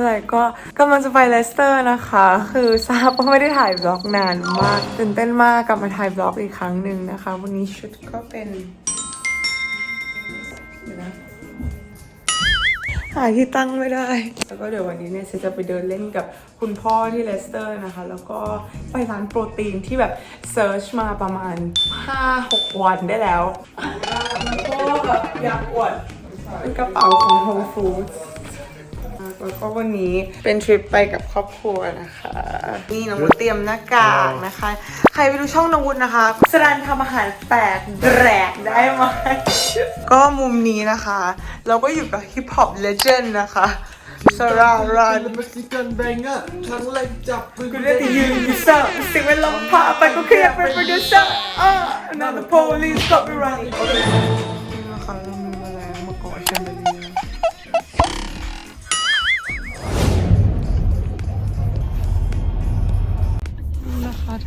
ใช่ ก็กำลังจะไปเลสเตอร์นะคะ คือทราบว่าไม่ได้ถ่ายบล็อกนานมากตื่นเต้นมากกลับมาถ่ายบล็อกอีกครั้งหนึ่งนะคะ วันนี้ชุดก็เป็นเดี๋ยวนะหาที่ตั้งไม่ได้ แล้วก็เดี๋ยววันนี้เนี่ยเซจะไปเดินเล่นกับคุณพ่อที่เลสเตอร์นะคะ แล้วก็ไปร้านโปรตีนที่แบบเซิร์ชมาประมาณ 5-6 วันได้แล้วพ่อแบบอยากอวดเป็นกระเป๋าของ Whole Foods แล้วก็วันนี้เป็นทริปไปกับครอบครัวนะคะ นี่น้องวุฒิเตรียมหน้ากากนะคะ ใครไปดูช่องน้องวุฒินะคะสรันทำอาหารแปลกแดกได้ไหมก็มุมนี้นะคะ เราก็อยู่กับฮิปฮอปเลเจนด์นะคะสรารันเม็กซิกันแบงก์อะทั้งแรงจับปืนกูได้แต่ยืนอยู่เซอร์สิ่งแวดล้อมพาไปก็เครียดเป็นโปรดิวเซอร์อ่า another police copyright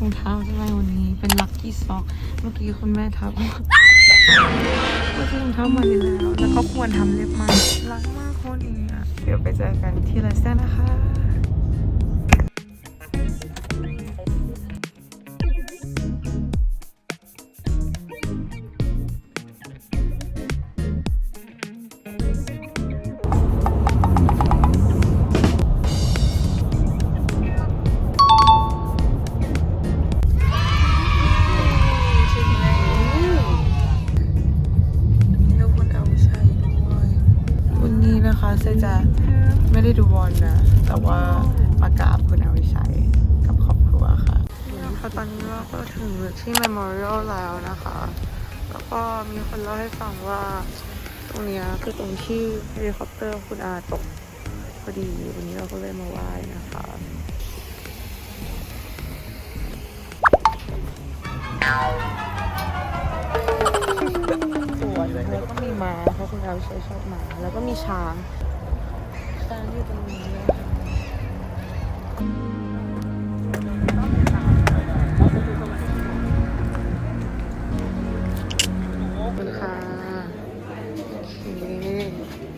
รองเท้าอะไรวันนี้เป็นลัคกี้ซ็อกเมื่อกี้คุณแม่ทักว่าว่าถุงเท้ามาดีแล้ว แล้วก็ควรทำเล็บมันรักมากคนนี้อะเดี๋ยวไปเจอกันที่ไลฟ์สไตล์นะคะ ไม่ได้ดูบอลนะ แต่ว่ามากราบคุณอาวิชัยกับครอบครัวค่ะนะคะตอนนี้เราก็ถึงที่ Memorial แล้วนะคะ แล้วก็มีคนเล่าให้ฟังว่าตรงเนี้ยคือตรงที่เฮลิคอปเตอร์คุณอาตกพอดีวันนี้เราก็เลยมาไหว้นะคะสวนแล้วก็มีม้าเพราะคุณอาวิชัยชอบม้าแล้วก็มีช้างช้างอยู่ตรงนี้นะคะขอบคุณค่ะ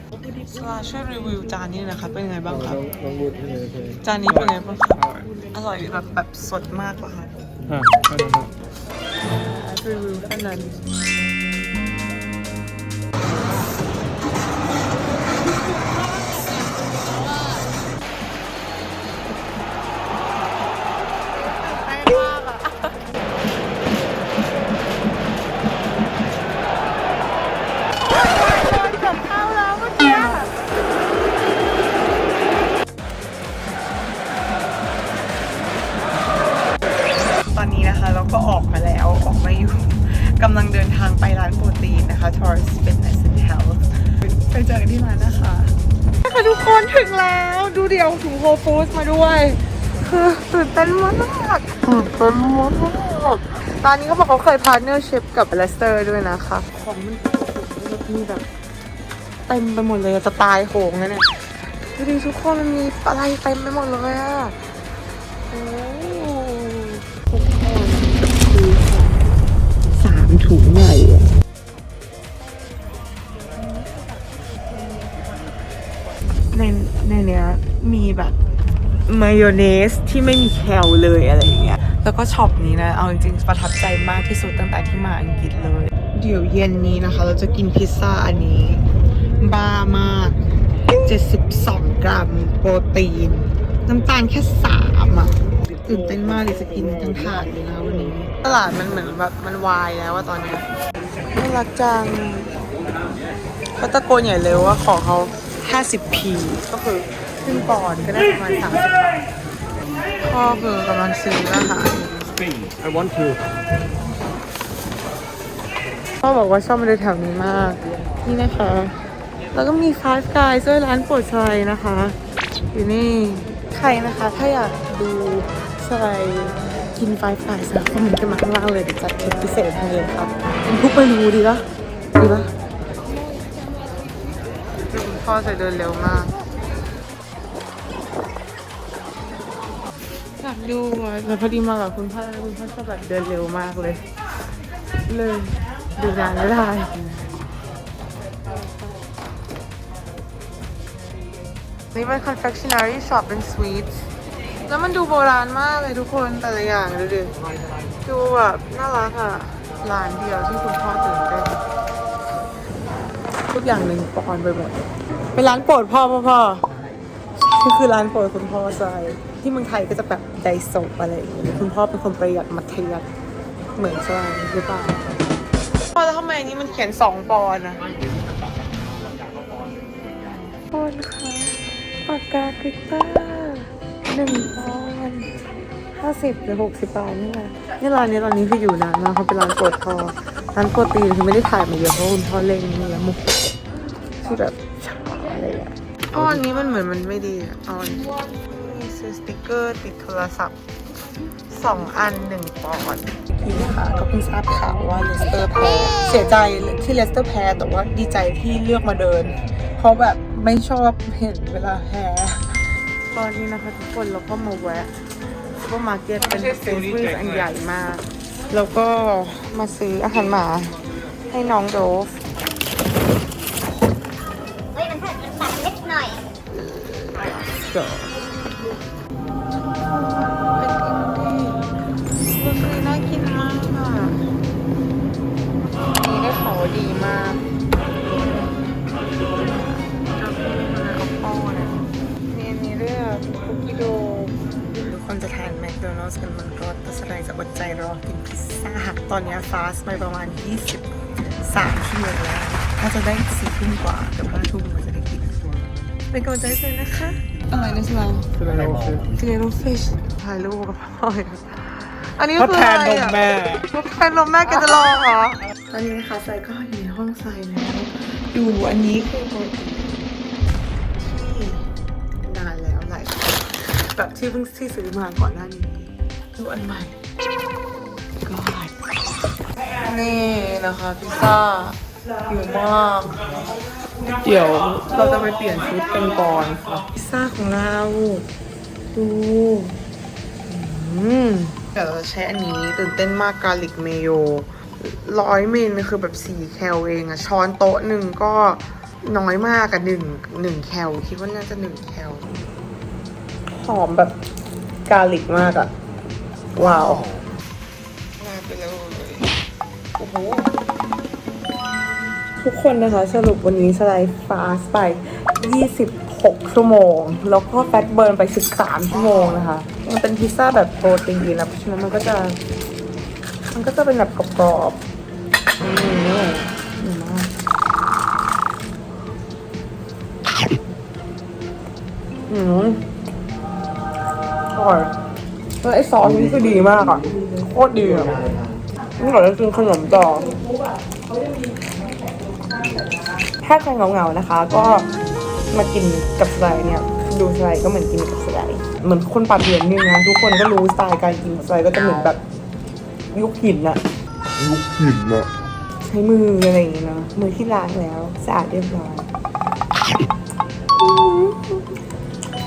โอเคสลาช่วยรีวิวจานนี้หนะคะเป็นยังไงบ้างครับลองบูดให้เลยเลยจานนี้เป็นไงบ้างครับอร่อยแบบแบบสดมากเหรอคะอะแค่นั้นแหละรีวิวแค่นั้นำลังเดินทางไปร้านโปรตีนนะคะ Taurus Fitness and Health ไปเจอกันที่ร้านนะคะค่ะทุกคนถึงแล้วดูเดียวถุงโฮฟูสมาด้วย คือตื่นเต้นมากตื่นเต้นมากร้านนี้เขาบอกเขาเคยพาร์ทเนอร์ชิพกับเลสเตอร์ด้วยนะคะ ของมันมีแบบเต็มไปหมดเลยจะตายโหงนะเนี่ยดูดิทุกคนมันมีอะไรเต็มไปหมดเลยอะ ในในเนี้ยมีแบบมายองเนสที่ไม่มีแคลเลยอะไรอย่างเงี้ย แล้วก็ช็อปนี้นะ เอาจริงๆ ประทับใจมากที่สุดตั้งแต่ที่มาอังกฤษเลย เดี๋ยวเย็นนี้นะคะ เราจะกินพิซซ่าอันนี้ บ้ามาก 72 กรัมโปรตีน น้ำตาลแค่ 3 อะ ตื่นเต้นมากเลยจะกินทั้งถาดเลยนะวันนี้ ตลาดมันเหมือนแบบมันวายแล้วว่าตอนนี้น่ารักจังเขาตะโกนใหญ่เลยว่าของเขา 50p ก็คือครึ่งปอนด์ก็ได้ประมาณ30บาทพ่อคือกำลังซื้ออาหาร I want to พ่อบอกว่าชอบมาดูแถวนี้มาก นี่นะคะ แล้วก็มี Five Guys ด้วยร้านโปรดสไลด์นะคะ อยู่นี่ ใครนะคะ ถ้าอยากดูสไลด์กิน Five Guys นะคอมเมนต์กันมาข้างล่างเลยเดี๋ยวจัดคลิปพิเศษให้เลยครับเป็นทุกเมนูดีปะดีปะคุณ พ่อจะเดินเร็วมาก อยากดูอะแต่พอดีมากับคุณพ่อคุณพ่อชอบแบบเดินเร็วมากเลย เลยดูนานไม่ได้นี่เป็น confectionery shop เป็น sweets แล้วมันดูโบราณมากเลยทุกคนแต่ละอย่างดูดิดูแบบน่ารักอะร้านเดียวที่คุณพ่อตื่นเต้น ทุกอย่างหนึ่งปอนไปหมดเป็นร้านโปรดพ่อพ่อพ่อนี่คือร้านโปรดคุณพ่อใช่ที่เมืองไทยก็จะแบบไดโซะอะไรอย่างเงี้ยคุณพ่อเป็นคนประหยัดมัธยัติเหมือนใช่หรือเปล่าพ่อแล้วทำไมอันนี้มันเขียนสองปอนด์อะปอนด์ค่ะปากกากริตเตอร์หนึ่งปอนด์ ห้าสิบหรือหกสิบบาทนี่แหละนี่ร้านนี้ตอนนี้คืออยู่นานมากเขาเป็นร้านโปรดพ่อร้านโปรตีนคือไม่ได้ถ่ายมาเยอะเพราะคุณพ่อเล่งนี่แล้วโมโหที่แบบช้าอะไรอย่างเงี้ยอ๋ออันนี้มันเหมือนมันไม่ดีอะเอ๋อนนี่ซื้อสติกเกอร์ติดโทรศัพท์สองอันหนึ่งปอนด์ทีนะคะก็เพิ่งทราบข่าวว่าเลสเตอร์แพ้เสียใจที่เลสเตอร์แพ้แต่ว่าดีใจที่เลือกมาเดิน เพราะแบบไม่ชอบเห็นเวลาแพ้ตอนนี้นะคะทุกคนเราก็มาแวะซูเป อร์มาร์เก็ตเป็นเซนส์อันใหญ่มาก แล้วก็มาซื้ออาหารหมาให้น้องโดฟเฮ้ยมันเผ็ดมันตัดเล็กหน่อยเดี๋ยวเป็นกินที่มันคือน่ากินมากอะนี่ได้ข่าวว่าดีมาก คนจะทานแมคโดนัลด์กันมันก็ตัสดายจะอดใจรอกินพิซซ่า ตอนนี้ฟาสไปประมาณ 23ชั่วโมงแล้วถ้าจะได้สี่ทุ่มกว่าเกับห้าทุ่มเราจะได้กินเป็นกำลังใจให้เลยนะคะอะไรนะชิลาคืออะไรโอเคฟิเลโรฟิชถ่ายรูปกับพ่อเลยอันนี้ทดคือแทนอะไรนมอะแม่ทดแทนนมแม่แกจะลองเหรอตอนนี้นะคะไซก็อยู่ในห้องไซแล้วดูอันนี้คือ แบบที่เพิ่งที่ซื้อมาก่อนหน้านี้ดูอันใหม่ก็นี่นะคะพิซซ่าอยู่มาก เดี๋ยวเราจะไปเปลี่ยนชุดกันก่อนค่ะพิซซ่าของเราดูอืมเดี๋ยวเราจะใช้อันนี้ตื่นเต้นมากกาลิกเมโยร้อยเมนคือแบบสี่แคลเองอะช้อนโต๊ะหนึ่งก็น้อยมากอะหนึ่งหนึ่งแคลคิดว่าน่าจะหนึ่งแคล หอมแบบกาลิกมากอะว้าวมาไปเลยโอ้โหทุกคนนะคะ สรุปวันนี้สไลด์ฟาสไป 26 ชั่วโมง แล้วก็แฟตเบิร์นไป 13 ชั่วโมงนะคะ มันเป็นพิซซ่าแบบโปรตีนนะเพราะฉะนั้นมันก็จะ มันก็จะเป็นแบบกรอบๆอืมดีมากอืม ร่อยแล้วไอ้ซอสนี่คือดีมากอะโคตรดีอะนี่เราจะกินขนมต่อ ถ้าใครเหงาๆนะคะ ก็มากินกับสไลด์เนี่ย ดูสไลด์ก็เหมือนกินกับสไลด์เหมือนคนปรับเปลี่ยนนึงนะ ทุกคนก็รู้สไตล์การกินของสไลด์ก็จะเหมือนแบบยุคหินอะลูกหินอะใช้มืออะไรอย่างเงี้ยเนาะมือที่ล้างแล้วสะอาดเรียบร้อย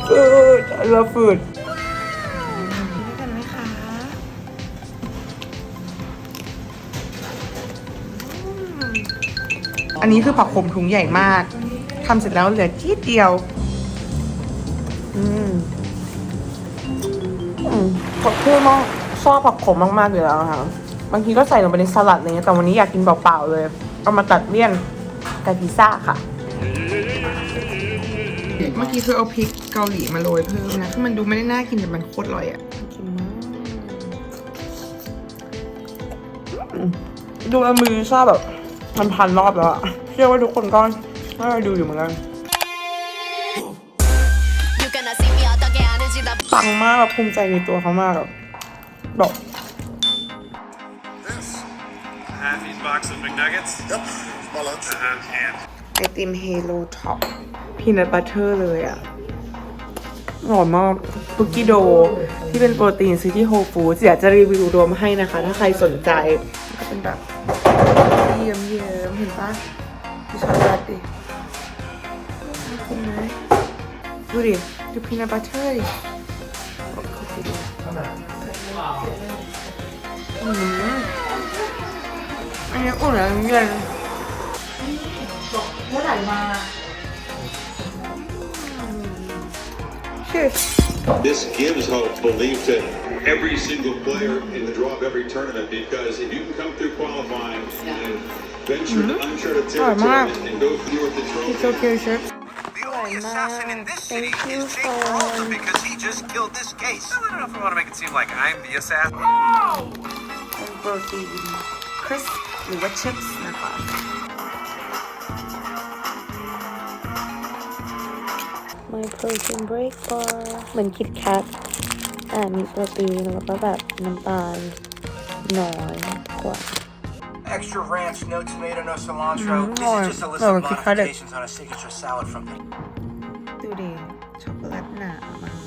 ฟืดเราฟืด อันนี้คือผักขมถุงใหญ่มากทำเสร็จแล้วเหลือทีเดียว อืมอืมขอบคุณมากชอบผักขมมากๆอยู่แล้วค่ะ บางทีก็ใส่ลงไปในสลัดอะไรเงี้ยแต่วันนี้อยากกินเปล่าๆเลย เอามาตัดเลี่ยนกับพิซซ่าค่ะเมื่อกี้คือเอาพริกเกาหลีมาโรยเพิ่มนะคือมันดูไม่ได้น่ากินแต่มันโคตรอร่อยอะกินมากอืมดูแล้วมือชอบแบบ มันพันรอบแล้วอะเชื่อว่าทุกคนก็น่าจะดูอยู่เหมือนกันปังมากแบบภูมิใจในตัวเขามากแบบบอก Yep, ไอติมเฮโลท็อปพีนัทบัตเตอร์เลยอะอร่อยมากคุกกี้โด ที่เป็นโปรตีนซื้อที่โฮฟูดเดี๋ยวจะรีวิวรวมให้นะคะ ถ้าใครสนใจเป็นแบบ ยิ้มเยิ้มเห็นปะดูช็อกโกแลตดิน่ากินไหมดูดิดูพีนัทบัตเตอร์ดิกดเข้าดอืมอันนี้อุ่นแล้วเย็นเมื่อไหร่มา cheers This gives hope, belief to every single player in the draw of every tournament because if you can come through qualifying and venture into uncharted Oh, man. territory and go through with the it's trophy. okay chef The only assassin in this city Thank you is Jake for- Paul because he just killed this case. I don't know if I want to make it seem like I'm the assassin. เป็นโปรตีนคริสหรือว่าชิปส์นะคะ My protein break bar เหมื อนคิดแคทแต่มีโปรตีนแล้วก็แบบน้ำตาลน้อยกว่า Extra ranch, no tomato, no cilantro. Mm, this oh, is just a list oh, of we cut it. modifications on a signature salad from me. ดูดิช็อกโกแลตหนามาก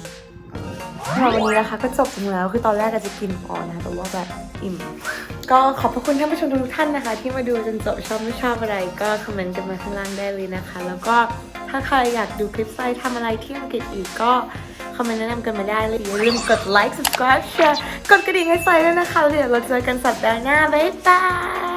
ค่ะวันนี้นะคะก็จบลงแล้วคือตอนแรกอาจจะกินพอนะคะแต่ว่าแบบอิ่ม ก็ขอบพระคุณท่านผู้ชมทุกท่านนะคะ ที่มาดูจนจบชอบไม่ชอบอะไร ก็คอมเมนต์กันมาข้างล่างได้เลยนะคะ แล้วก็ถ้าใครอยากดูคลิปไซต์ทำอะไรที่อังกฤษอีกก็ค อมเมนต์แนะนำกันมาได้เลยอย่าลืมกดไลค์ subscribe share กดกระดิ่งให้ไซต์ด้วยนะคะเดี๋ยวเราเจอกันสัปดาห์หน้าบ๊ายบาย